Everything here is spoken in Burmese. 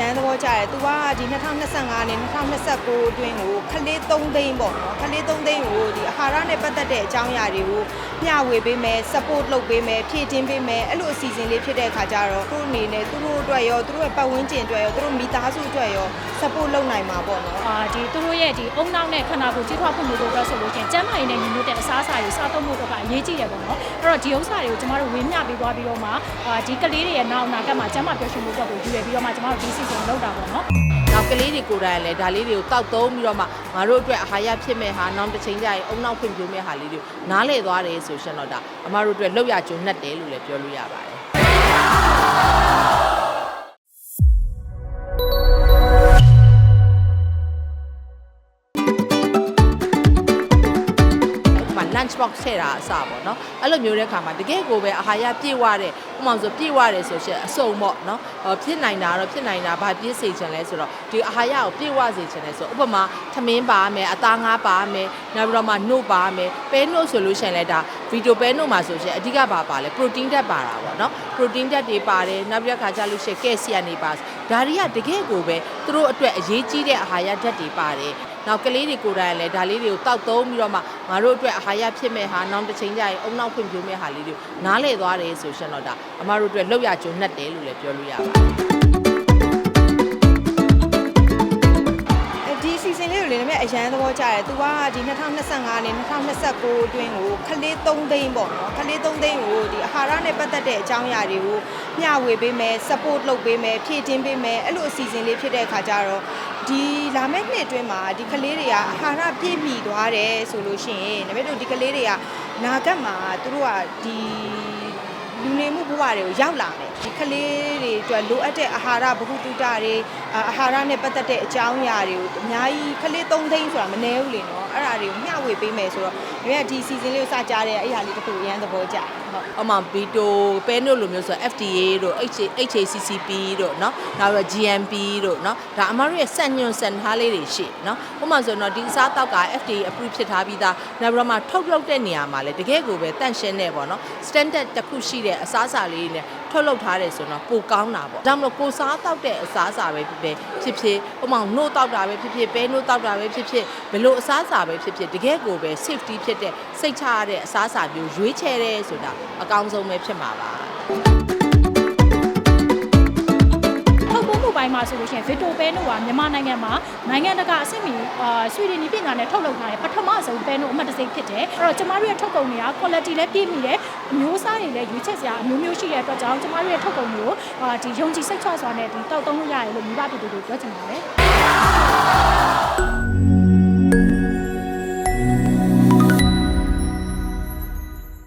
ရန်သဘောကျတယ်သူကဒီ2025နဲ့2029အတွင်းကိုခလေး3သိန်းပေါ့နော်ခလေး3သိန်းကိုဒီအာဟာရနဲ့ပတ်သက်တဲ့အကြောင်းအရာတွေကိုမျှဝေပေးမယ် support လုပ်ပေးမယ်ဖြည့်တင်းပေးမယ်အဲ့လိုအစီအစဉ်လေးဖြစ်တဲ့အခါကျတော့သူ့အနေနဲ့သူတို့အတွက်ရောသူတို့ရဲ့ပတ်ဝန်းကျင်အတွက်ရောသူတို့မိသားစုအတွက်ရော support လုပ်နိုင်မှာပေါ့နော်အာဒီသူတို့ရဲ့ဒီအုံနောက်နဲ့ခန္ဓာကိုယ်ကြီးထွားဖို့မျိုးတို့တော့ဆိုလို့ချင်းကျန်းမာရေးနဲ့ညီညွတ်တဲ့အစားအစာတွေစားသုံးဖို့တော့ကအရေးကြီးတယ်ပေါ့နော်အဲ့တော့ဒီဥစ္စာတွေကိုကျမတို့ဝင်းမျှပေးသွားပြီးတော့မှအာဒီကလေးတွေရဲ့နောက်အနာဂတ်မှာကျန်းမာပျော်ရွှင်ဖို့အတွက်ကိုယူရပြီးတော့မှကျမတို့ဒီစီစဉ်လုပ်တာပေါ့နော်နောက်ကလေးတွေကိုယ်တိုင်လည်းဒါလေးတွေကိုတောက်သုံးပြီးတော့မှငါတို့အတွက်အာဟာရဖြစ်မဲ့ဟာနောက်တစ်ချိန်ကျရင်အုံနောက်ဖွံ့ဖြိုးမဲ့ဟာလေးတွေနားလေသွားတယ်ဆိုရှင်တော့ဒါအမတို့အတွက်လောက်ရကျုံနှက်တယ်လို့လည်းပြောလို့ရပါတယ် lunch box ထည့်တာအစပေါ့နော်အဲ့လိုမျိုးတဲ့ခါမှာတကယ်ကိုပဲအာဟာရပြည့်ဝတဲ့ဥပမာဆိုပြည့်ဝတယ်ဆိုရှင်အစုံပေါ့နော်ဟောဖြစ်နိုင်တာတော့ဖြစ်နိုင်တာဘာပြည့်စေချင်လဲဆိုတော့ဒီအာဟာရကိုပြည့်ဝစေချင်တယ်ဆိုဥပမာသမင်းပါမယ်အသားငါးပါမယ်နောက်ပြီးတော့မှနှုတ်ပါမယ်ပဲနှုတ်ဆိုလို့ရှင်လဲဒါဗီတိုပဲနှုတ်မှာဆိုရှင်အဓိကပါပါလဲ protein ဓာတ်ပါတာပေါ့နော် protein ဓာတ်တွေပါတယ်နောက်ပြီးတော့ခါကြလို့ရှင် calcium တွေပါဒါတွေကတကယ်ကိုပဲသူတို့အတွက်အရေးကြီးတဲ့အာဟာရဓာတ်တွေပါတယ်နောက်ကလေးတွေကိုယ်တိုင်လည်းဒါလေးတွေကိုတောက်သုံးပြီးတော့မှငါတို့အတွက်အာဟာရဖြစ်မဲ့ဟာနောက်တစ်ချိန်ကျရင်အုံနောက်ဖွံ့ဖြိုးမဲ့ဟာလေးတွေနားလေသွားတယ်ဆိုရှင်တော့ဒါအမတို့အတွက်လောက်ရကျုံနှက်တယ်လို့လည်းပြောလို့ရပါတယ် ရန်သဘောကျတယ်။ तू ကဒီ2025နဲ့2029အတွင်းကိုခလေး3သိန်းပေါ့နော်။ခလေး3သိန်းကိုဒီအာဟာရနဲ့ပတ်သက်တဲ့အကြောင်းအရာတွေကိုမျှဝေပေးမယ် support လုပ်ပေးမယ်ဖြည့်တင်းပေးမယ်အဲ့လိုအစီအစဉ်လေးဖြစ်တဲ့အခါကျတော့ဒီလာမယ့်နှစ်အတွင်းမှာဒီကလေးတွေကအာဟာရပြည့်မီသွားတယ်ဆိုလို့ရှိရင်နမိတ်တို့ဒီကလေးတွေကနာဂတ်မှာသူတို့ကဒီ လူနေမှုဘဝတွေကိုရောက်လာမယ်ဒီကလေးတွေအတွက်လိုအပ်တဲ့အာဟာရဗဟုသုတတွေအာအာဟာရနဲ့ပတ်သက်တဲ့အကြောင်းအရာတွေကိုအများကြီးကလေး3သိန်းဆိုတာမနည်းဘူးလေနော် အဲ့ဒါတွေကိုမျှဝေပေးမယ်ဆိုတော့ဒီကဒီစီစဉ်လေးကိုစကြတဲ့အဲ့ဟာလေးတစ်ခုအရန်သဘောကျတယ်ဟုတ် အမှဗီတိုပဲနို့လိုမျိုးဆို FDA တို့ HACCP တို့เนาะနောက်ပြီးတော့ GMP တို့เนาะဒါအမတို့ရဲ့စံညွန်စံထားလေးတွေရှိเนาะဥပမာဆိုတော့ဒီအစားတောက်က FDA approve ဖြစ်ထားပြီးသားနောက်ပြီးတော့မှထုတ်လုပ်တဲ့နေရာမှာလည်းတကယ်ကိုပဲတန့်ရှင်းနေပေါ့เนาะ standard တစ်ခုရှိတဲ့အစားအစာလေးတွေနဲ့ ထုတ်လုပ်ထားတယ်ဆိုတော့ပိုကောင်းတာပေါ့ဒါမှမဟုတ်ကိုစားတောက်တဲ့အစားအစာပဲဖြစ်ဖြစ်ဖြစ်ဖြစ်ဥပမာနို့တောက်တာပဲဖြစ်ဖြစ်ပဲနို့တောက်တာပဲဖြစ်ဖြစ်ဘယ်လိုအစားအစာပဲဖြစ်ဖြစ်တကယ်ကိုပဲ safety ဖြစ်တဲ့စိတ်ချရတဲ့အစားအစာမျိုးရွေးချယ်တယ်ဆိုတာအကောင်းဆုံးပဲဖြစ်မှာပါ ပိုးမှုပိုင်းမှာဆိုလို့ရှိရင်ဗီတိုပဲနို့ကမြန်မာနိုင်ငံမှာနိုင်ငံတကာအဆင့်မီအာဆွေဒင်ပြည်ပညာနဲ့ထုတ်လုပ်ထားတဲ့ပထမဆုံးပဲနို့အမှတ်တစိဖြစ်တယ်အဲ့တော့ကျမတို့ရဲ့ထုတ်ကုန်တွေက quality လည်းပြည့်မီတယ်အမျိုးအစားတွေလည်းရွေးချယ်စရာအမျိုးမျိုးရှိတဲ့အတွက်ကြောင့်ကျမတို့ရဲ့ထုတ်ကုန်တွေကိုအာဒီယုံကြည်စိတ်ချစွာနဲ့ဒီတောက်သုံးလို့ရတယ်လို့မိဘပြည်သူတွေပြောချင်ပါတယ်